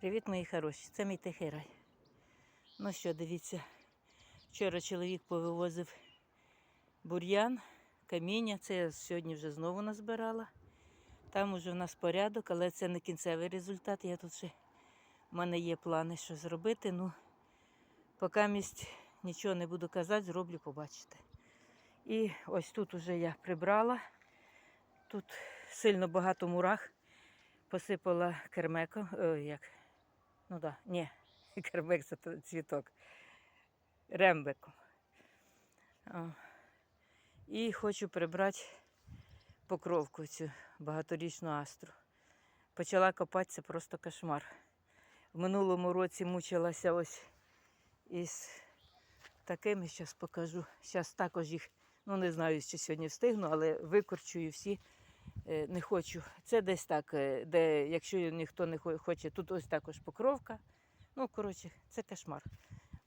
Привіт, мої хороші. Це мій тихий рай. Ну що, дивіться, вчора чоловік повивозив бур'ян, каміння. Це я сьогодні вже знову назбирала. Там уже в нас порядок, але це не кінцевий результат. Я тут ще в мене є плани, що зробити. Ну, поки місць нічого не буду казати, зроблю, побачите. І ось тут уже я прибрала. Тут сильно багато мурах. Посипала кермеком. Як? Ну да, ні, кермек це то цвіток. Рембеком. І хочу прибрати покровку цю багаторічну астру. Почала копати, це просто кошмар. В минулому році мучилася ось із такими, зараз покажу. Зараз також їх, ну не знаю, чи сьогодні встигну, але викорчую всі. Е, Не хочу. Це десь так, е, де, якщо ніхто не хоче, тут ось також покровка. Ну, коротше, це кошмар.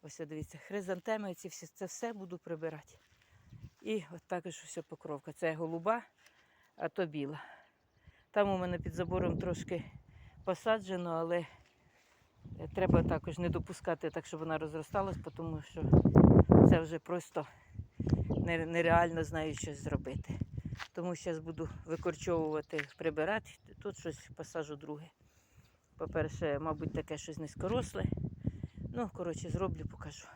Ось дивіться, хризантеми, ці всі, це все буду прибирати. І от також ось покровка. Це голуба, а то біла. Там у мене під забором трошки посаджено, але е, треба також не допускати так, щоб вона розросталась, тому що це вже просто нереально знаю, що зробити. Тому зараз буду викорчовувати, прибирати. Тут щось посажу друге. По-перше, мабуть, таке щось низькоросле. Ну, коротше, зроблю, покажу.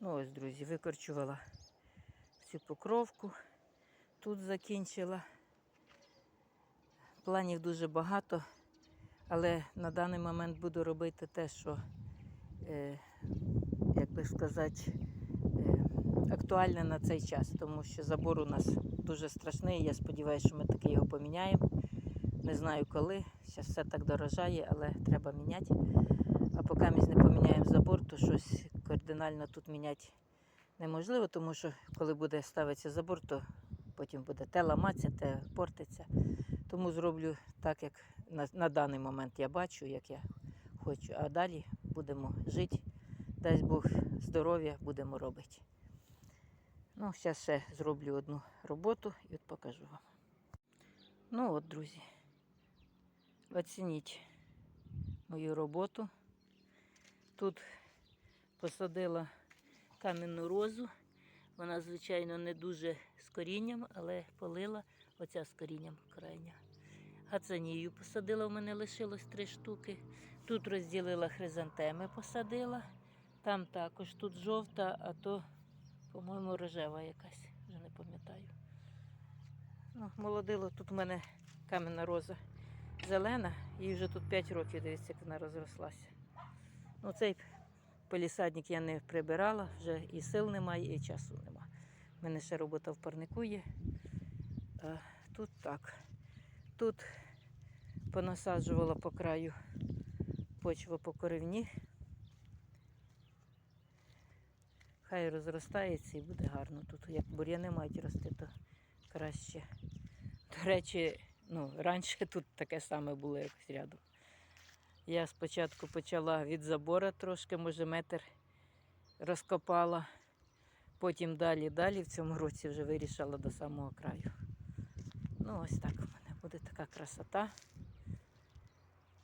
Ну ось, друзі, викорчувала цю покровку. Тут закінчила. Планів дуже багато, але на даний момент буду робити те, що, е, як би сказати, е, актуальне на цей час, тому що забор у нас дуже страшний. Я сподіваюся, що ми таки його поміняємо. Не знаю коли. Зараз все так дорожає, але треба міняти. А поки ми не поміняємо забор, то щось кардинально тут міняти неможливо, тому що коли буде ставитися забор, то потім буде те ламатися, те портиться. Тому зроблю так, як на, на даний момент я бачу, як я хочу. А далі будемо жити. Дасть Бог здоров'я, будемо робити. Ну, зараз ще зроблю одну роботу і от покажу вам. Ну от, друзі, оцініть мою роботу. Тут посадила кам'яну розу. Вона, звичайно, не дуже з корінням, але полила оця з корінням крайня. Гацанію посадила, в мене лишилось три штуки. Тут розділила хризантеми, посадила. Там також тут жовта, а то по-моєму, рожева якась, вже не пам'ятаю. Ну, молодило, тут в мене кам'яна роза зелена, їй вже тут 5 років, дивіться, як вона розрослася. Ну, цей полісадник я не прибирала, вже і сил немає, і часу нема. У мене ще робота в парнику є. А тут так. Тут понасаджувала по краю почву по коривні. Хай розростається і буде гарно. Тут як бур'яни мають рости, то краще. До речі, ну, раніше тут таке саме було якось рядом. Я спочатку почала від забора трошки, може метр розкопала. Потім далі, далі в цьому році вже вирішила до самого краю. Ну, ось так у мене буде така красота.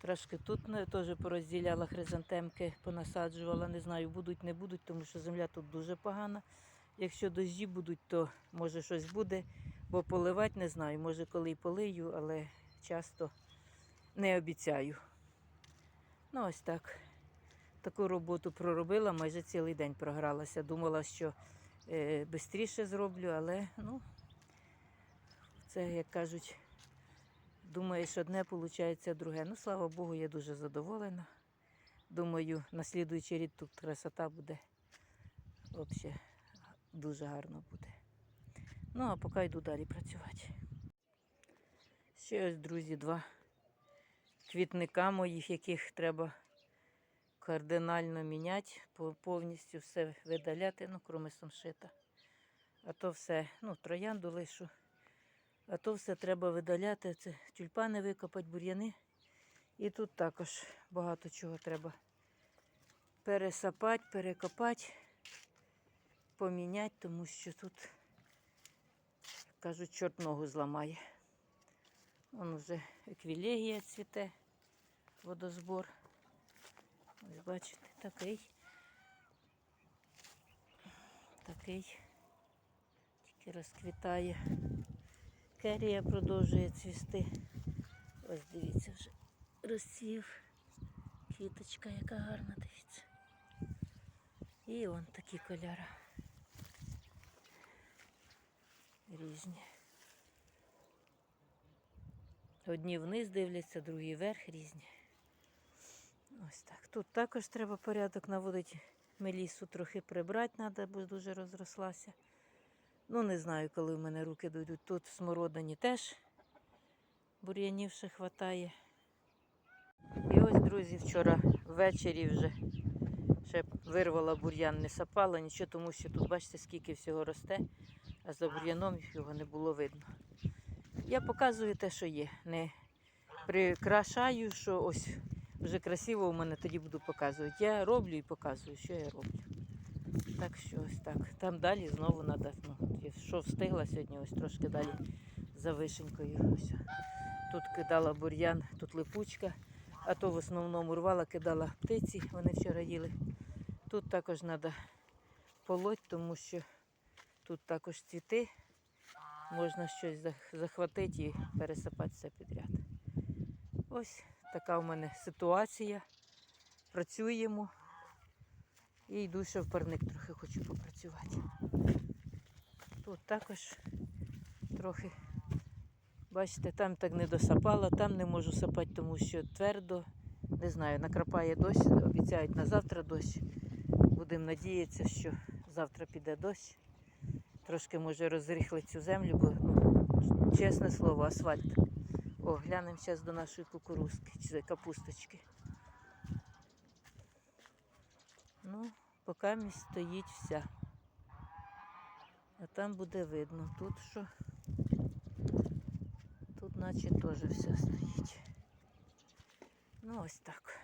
Трошки тут ну, теж порозділяла хризантемки, понасаджувала. Не знаю, будуть, не будуть, тому що земля тут дуже погана. Якщо дощі будуть, то може щось буде, бо поливати не знаю. Може, коли й полию, але часто не обіцяю. Ну, ось так. Таку роботу проробила, майже цілий день програлася. Думала, що е, швидше зроблю, але ну, це, як кажуть, Думаєш, одне виходить, друге. Ну, слава Богу, я дуже задоволена. Думаю, на слідуючий рік тут красота буде. Взагалі, дуже гарно буде. Ну, а поки йду далі працювати. Ще ось, друзі, два квітника моїх, яких треба кардинально міняти, повністю все видаляти, ну, кроме самшита. А то все, ну, троянду лишу. А то все треба видаляти. Це тюльпани викопати, бур'яни. І тут також багато чого треба пересапати, перекопати, поміняти, тому що тут, кажуть, чорт ногу зламає. Вон вже еквілегія цвіте. водозбор. Ось бачите, такий. Такий. Тільки розквітає. Керія продовжує цвісти. Ось дивіться вже розцвів. Квіточка, яка гарна, дивіться. І он такі кольори. Різні. Одні вниз дивляться, другі вверх різні. Ось так. Тут також треба порядок наводити. Мелісу трохи прибрати треба, бо дуже розрослася. Ну, не знаю, коли в мене руки дойдуть. Тут в смородині теж бур'янів ще хватає. І ось, друзі, вчора ввечері вже ще вирвала бур'ян, не сапала, нічого, тому що тут бачите, скільки всього росте, а за бур'яном його не було видно. Я показую те, що є. Не прикрашаю, що ось вже красиво у мене тоді буду показувати. Я роблю і показую, що я роблю. Так що ось так. Там далі знову треба. Ну, що встигла сьогодні, ось трошки далі за вишенькою. Ось. Тут кидала бур'ян, тут липучка, а то в основному рвала, кидала птиці, вони вчора їли. Тут також треба полоть, тому що тут також цвіти. Можна щось захватити і пересипати все підряд. Ось така у мене ситуація. Працюємо. І йду ще в парник трохи хочу попрацювати. Тут також трохи, бачите, там так не досапала, там не можу сапати, тому що твердо. Не знаю, накрапає дощ, обіцяють на завтра дощ. Будемо надіятися, що завтра піде дощ. Трошки може розрихлить цю землю, бо ну, чесне слово, асфальт. О, глянемо зараз до нашої кукурузки чи капусточки. Ну, поки місць стоїть вся. А там буде видно. Тут що? Тут наче теж все стоїть. Ну, ось так.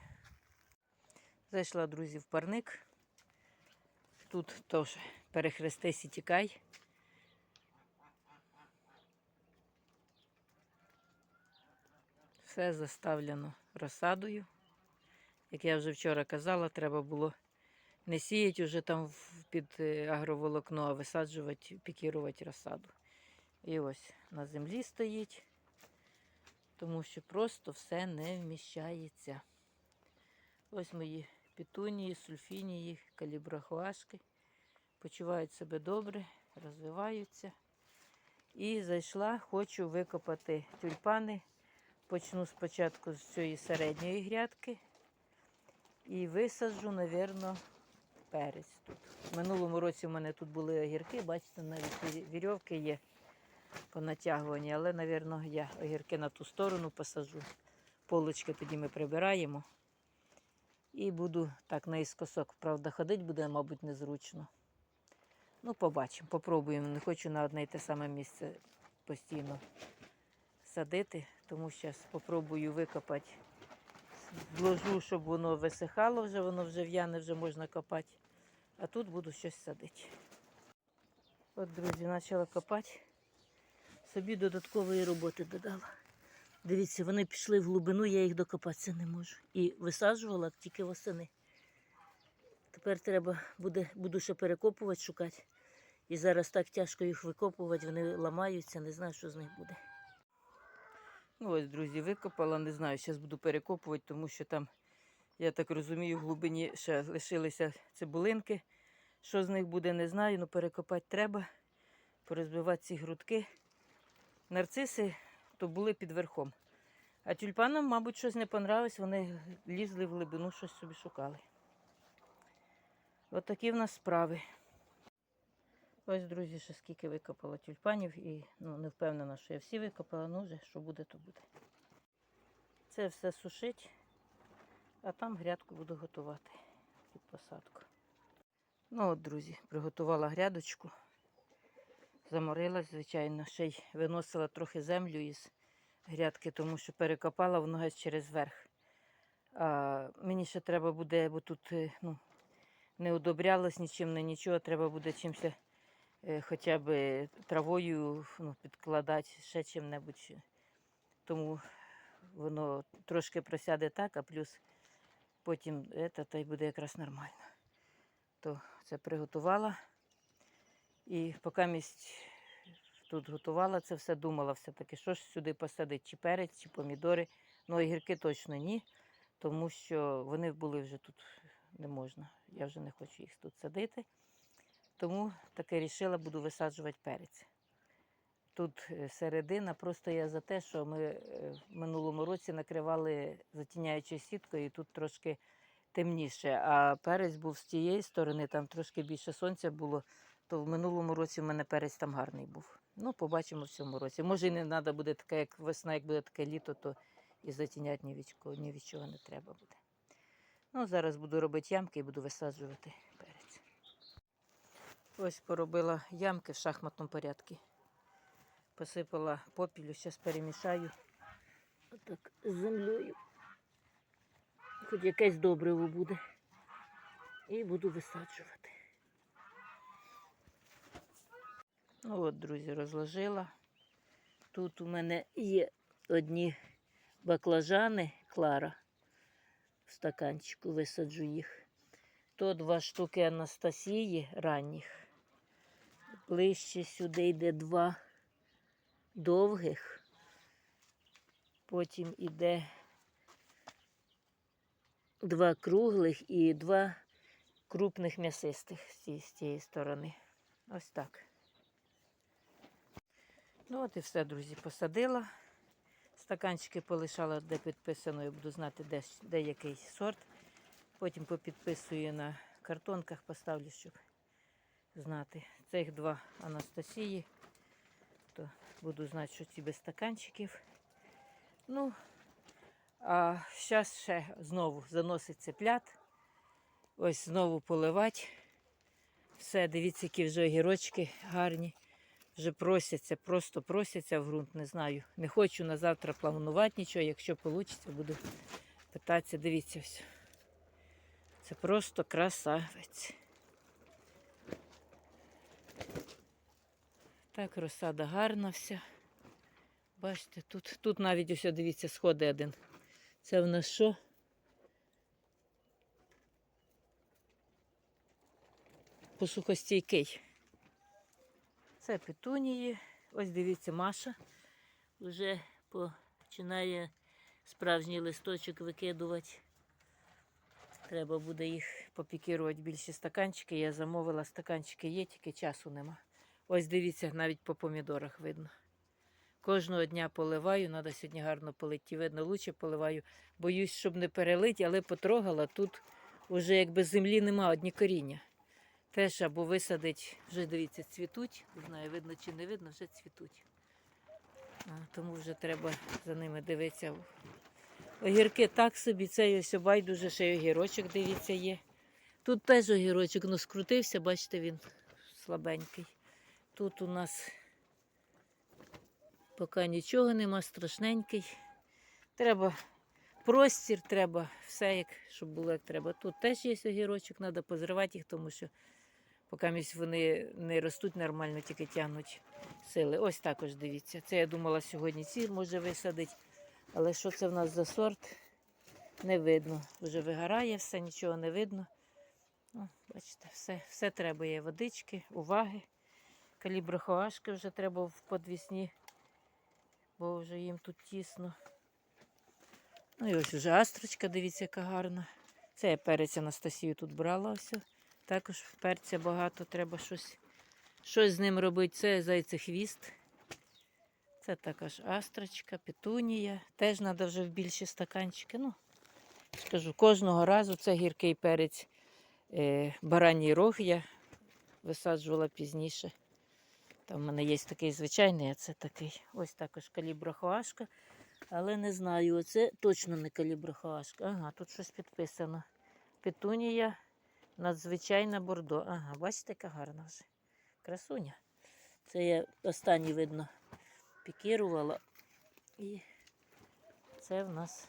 Зайшла, друзі, в парник. Тут теж перехрестись і тікай. Все заставлено розсадою. Як я вже вчора казала, треба було не сіяти вже там під е, агроволокно, а висаджувати, пікірувати розсаду. І ось на землі стоїть, тому що просто все не вміщається. Ось мої петунії, сульфінії, калібрахуашки. Почувають себе добре, розвиваються. І зайшла, хочу викопати тюльпани. Почну спочатку з цієї середньої грядки і висаджу, напевно, перець тут. В минулому році в мене тут були огірки, бачите, навіть вірьовки є понатягувані, але, напевно, я огірки на ту сторону посаджу. Полочки тоді ми прибираємо. І буду так наїскосок, правда, ходити буде, мабуть, незручно. Ну, побачимо, попробуємо. Не хочу на одне й те саме місце постійно садити, тому зараз спробую викопати. Вложу, щоб воно висихало вже, воно вже в'яне, вже можна копати. А тут буду щось садити. От, друзі, почала копати. Собі додаткової роботи додала. Дивіться, вони пішли в глибину, я їх докопатися не можу. І висаджувала тільки восени. Тепер треба буде, буду ще перекопувати, шукати. І зараз так тяжко їх викопувати, вони ламаються, не знаю, що з них буде. Ну ось, друзі, викопала, не знаю, зараз буду перекопувати, тому що там, я так розумію, в глибині ще лишилися цибулинки. Що з них буде, не знаю, але перекопати треба, порозбивати ці грудки. Нарциси то були під верхом. А тюльпанам, мабуть, щось не понравилось, вони лізли в глибину, щось собі шукали. От такі в нас справи. Ось, друзі, ще скільки викопала тюльпанів і ну, не впевнена, що я всі викопала, ну вже що буде, то буде. Це все сушить, а там грядку буду готувати під посадку. Ну от, друзі, приготувала грядочку. Заморилась, звичайно, ще й виносила трохи землю із грядки, тому що перекопала воно геть через верх. А мені ще треба буде, бо тут е, ну, не удобрялось нічим, не нічого, треба буде чимось е, хоча б травою ну, підкладати, ще чим-небудь. Тому воно трошки просяде так, а плюс потім це, та й буде якраз нормально. То це приготувала. І поки місць тут готувала це все, думала все-таки, що ж сюди посадити, чи перець, чи помідори. Ну, огірки точно ні, тому що вони були вже тут не можна. Я вже не хочу їх тут садити. Тому таке рішила, буду висаджувати перець. Тут е, середина, просто я за те, що ми е, в минулому році накривали затіняючою сіткою, і тут трошки темніше. А перець був з тієї сторони, там трошки більше сонця було, то в минулому році в мене перець там гарний був. Ну, побачимо в цьому році. Може, і не треба буде таке, як весна, як буде таке літо, то і затіняти ні від, кого- ні від чого не треба буде. Ну, зараз буду робити ямки і буду висаджувати перець. Ось поробила ямки в шахматному порядку. Посипала попілю, зараз перемішаю. Отак з землею. Хоч якесь добриво буде. І буду висаджувати. Ну от, друзі, розложила. Тут у мене є одні баклажани Клара. В стаканчику висаджу їх. То два штуки Анастасії ранніх. Ближче сюди йде два довгих. Потім іде два круглих і два крупних м'ясистих з цієї, сторони. Ось так. Ну от і все, друзі, посадила. Стаканчики полишала, де підписано, я буду знати, де, де який сорт. Потім попідписую на картонках, поставлю, щоб знати. Цих два Анастасії. То буду знати, що ці без стаканчиків. Ну, а зараз ще знову заносить цеплят. Ось знову поливати. Все, дивіться, які вже огірочки гарні. Вже просяться, просто просяться в ґрунт, не знаю. Не хочу на завтра планувати нічого. Якщо вийде, буду питатися. Дивіться все. Це просто красавець. Так, розсада гарна вся. Бачите, тут, тут навіть ось, дивіться, сходи один. Це в нас що? Посухостійкий. Це петунії. Ось дивіться, Маша вже починає справжній листочок викидувати. Треба буде їх попікірувати більше стаканчики. Я замовила стаканчики є, тільки часу нема. Ось дивіться, навіть по помідорах видно. Кожного дня поливаю, треба сьогодні гарно полити. Видно, лучше поливаю. Боюсь, щоб не перелити, але потрогала. Тут вже якби землі нема, одні коріння. Теж або висадить, вже дивіться, цвітуть. Не знаю, видно чи не видно, вже цвітуть. А, тому вже треба за ними дивитися. Огірки так собі, цей ось байдуже, ще й огірочок, дивіться, є. Тут теж огірочок, ну скрутився, бачите, він слабенький. Тут у нас поки нічого нема, страшненький. Треба простір, треба все, як, щоб було як треба. Тут теж є огірочок, треба позривати їх, тому що поки вони не ростуть нормально, тільки тягнуть сили. Ось також дивіться. Це я думала сьогодні ці може висадити. Але що це в нас за сорт? Не видно. Вже вигорає, все, нічого не видно. Ну, бачите, все, все треба є водички, уваги. Каліброхоашки вже треба в подвісні, бо вже їм тут тісно. Ну і ось вже астрочка, дивіться, яка гарна. Це я перець Анастасію тут брала. Ось. Також перця багато, треба щось, щось з ним робити. Це зайцехвіст. Це також астрочка, петунія. Теж треба вже в більші стаканчики. Ну, скажу, кожного разу це гіркий перець. Е, бараній рог я висаджувала пізніше. Там в мене є такий звичайний, а це такий. Ось також каліброхоашка. Але не знаю, оце точно не каліброхоашка. Ага, тут щось підписано. Петунія надзвичайна бордо. Ага, бачите, яка гарна вже. Красуня. Це я останній, видно, пікірувала. І це в нас.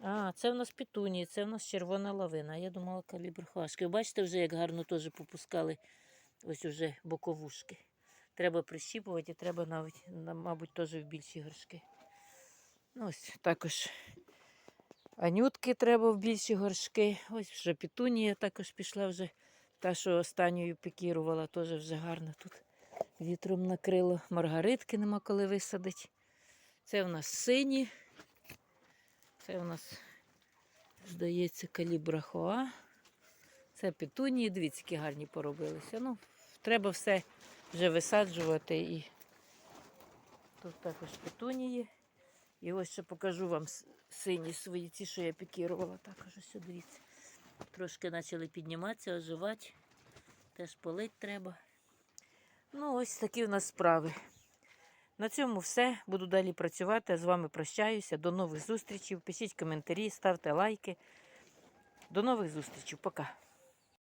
А, це в нас петунії, це в нас червона лавина. Я думала калібр хвашки. Бачите, вже як гарно теж попускали ось уже боковушки. Треба прищіпувати треба навіть, мабуть, теж в більші горшки. Ну, ось також анютки треба в більші горшки. Ось вже петунія також пішла вже. Та, що останньою пікірувала, теж вже гарно тут вітром накрило. Маргаритки нема коли висадити. Це в нас сині. Це у нас, здається, калібра хоа. Це петунії, дивіться, які гарні поробилися. Ну, треба все вже висаджувати. І тут також петунії. І ось ще покажу вам сині свої, ті, що я пікірувала. Також ось дивіться. Трошки почали підніматися, оживати. Теж полить треба. Ну, ось такі у нас справи. На цьому все. Буду далі працювати. З вами прощаюся. До нових зустрічей. Пишіть коментарі, ставте лайки. До нових зустрічей. Пока.